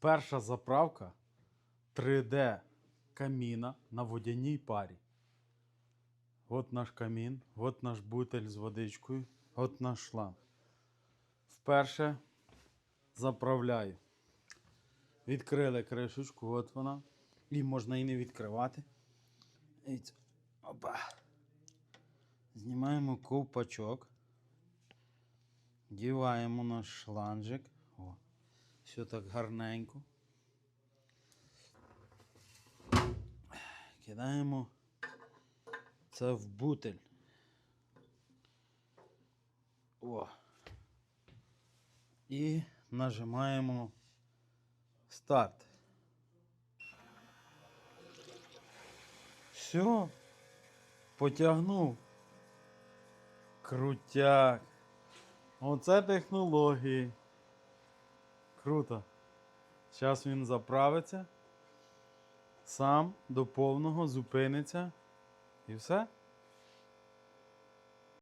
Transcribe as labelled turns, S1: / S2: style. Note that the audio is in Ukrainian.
S1: Перша заправка 3D каміна на водяній парі. От наш камін, от наш бутель з водичкою, от наш шланг. Вперше заправляю. Відкрили кришечку, от вона. І можна і не відкривати. Опа. Знімаємо ковпачок. Діваємо наш шланжик. О, все так гарненько. Кидаємо це в бутель. О. І нажимаємо старт. Все. Потягнув. Крутяк. Оце технології. Круто. Зараз він заправиться. Сам до повного зупиниться. І все.